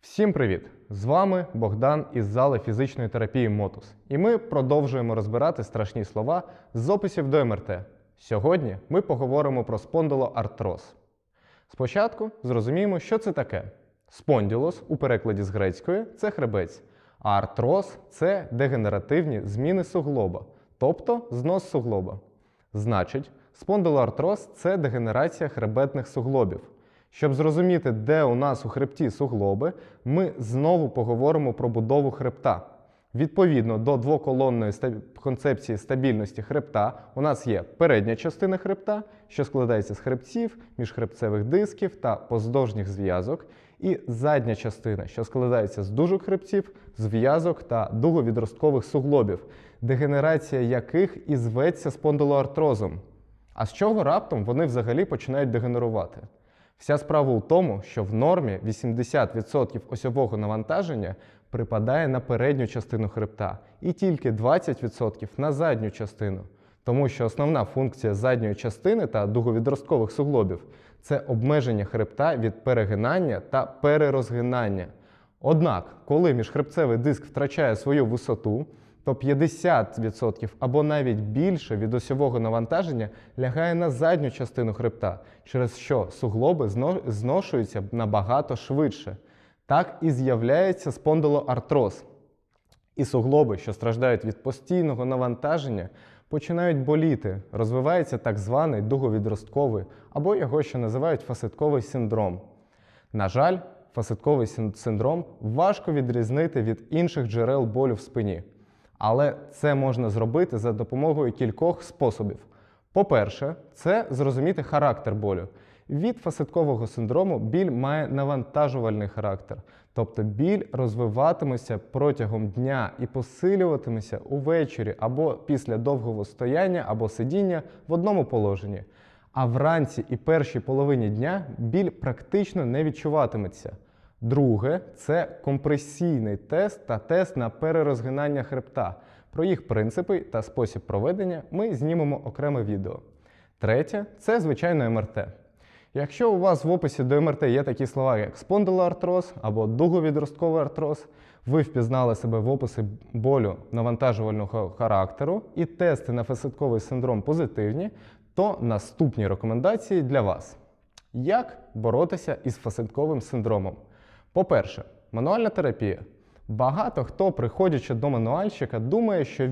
Всім привіт! З вами Богдан із зали фізичної терапії Мотус. І ми продовжуємо розбирати страшні слова з описів до МРТ. Сьогодні ми поговоримо про спондилоартроз. Спочатку зрозуміємо, що це таке. Спонділос у перекладі з грецької це хребець, а артроз це дегенеративні зміни суглоба, тобто знос суглоба. Значить, спондилоартроз це дегенерація хребетних суглобів. Щоб зрозуміти, де у нас у хребті суглоби, ми знову поговоримо про будову хребта. Відповідно до двоколонної концепції стабільності хребта, у нас є передня частина хребта, що складається з хребців, міжхребцевих дисків та поздовжніх зв'язок, і задня частина, що складається з дужок хребців, зв'язок та дуговідросткових суглобів, дегенерація яких і зветься спондилоартрозом. А з чого раптом вони взагалі починають дегенерувати? Вся справа у тому, що в нормі 80% осьового навантаження припадає на передню частину хребта і тільки 20% на задню частину. Тому що основна функція задньої частини та дуговідросткових суглобів це обмеження хребта від перегинання та перерозгинання. Однак, коли міжхребцевий диск втрачає свою висоту, то 50% або навіть більше від осьового навантаження лягає на задню частину хребта, через що суглоби зношуються набагато швидше. Так і з'являється спондилоартроз. І суглоби, що страждають від постійного навантаження, починають боліти, розвивається так званий дуговідростковий або його ще називають фасетковий синдром. На жаль, фасетковий синдром важко відрізнити від інших джерел болю в спині. Але це можна зробити за допомогою кількох способів. По-перше, це зрозуміти характер болю. Від фасеткового синдрому біль має навантажувальний характер, тобто біль розвиватиметься протягом дня і посилюватиметься увечері або після довгого стояння або сидіння в одному положенні. А вранці і першій половині дня біль практично не відчуватиметься. Друге це компресійний тест та тест на перерозгинання хребта. Про їх принципи та спосіб проведення ми знімемо окреме відео. Третє це звичайно МРТ. Якщо у вас в описі до МРТ є такі слова, як спондилоартроз або дуговідростковий артроз, ви впізнали себе в описі болю навантажувального характеру і тести на фасетковий синдром позитивні, то наступні рекомендації для вас. Як боротися із фасетковим синдромом? По-перше, мануальна терапія. Багато хто, приходячи до мануальщика, думає, що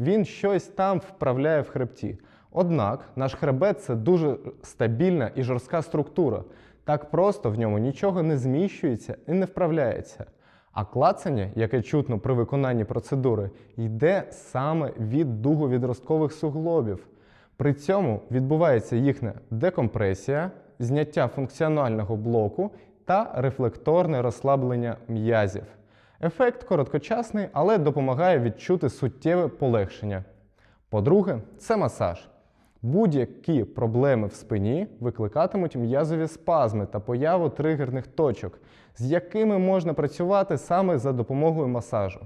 він щось там вправляє в хребті. Однак наш хребет це дуже стабільна і жорстка структура. Так просто в ньому нічого не зміщується і не вправляється. А клацання, яке чутно при виконанні процедури, йде саме від дуговідросткових суглобів. При цьому відбувається їхня декомпресія, зняття функціонального блоку та рефлекторне розслаблення м'язів. Ефект короткочасний, але допомагає відчути суттєве полегшення. По-друге, це масаж. Будь-які проблеми в спині викликатимуть м'язові спазми та появу тригерних точок, з якими можна працювати саме за допомогою масажу.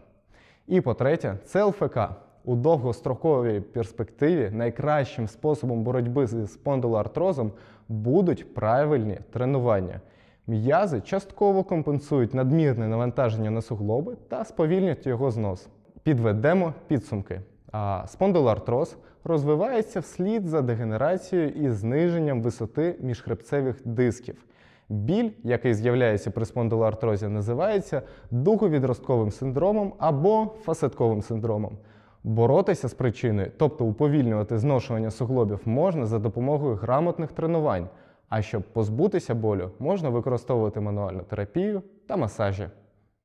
І по-третє, це ЛФК. У довгостроковій перспективі найкращим способом боротьби з спондилоартрозом будуть правильні тренування. М'язи частково компенсують надмірне навантаження на суглоби та сповільнять його знос. Підведемо підсумки. А спондилоартроз розвивається вслід за дегенерацією і зниженням висоти міжхребцевих дисків. Біль, який з'являється при спондилоартрозі, називається дуговідростковим синдромом або фасетковим синдромом. Боротися з причиною, тобто уповільнювати зношування суглобів, можна за допомогою грамотних тренувань. А щоб позбутися болю, можна використовувати мануальну терапію та масажі.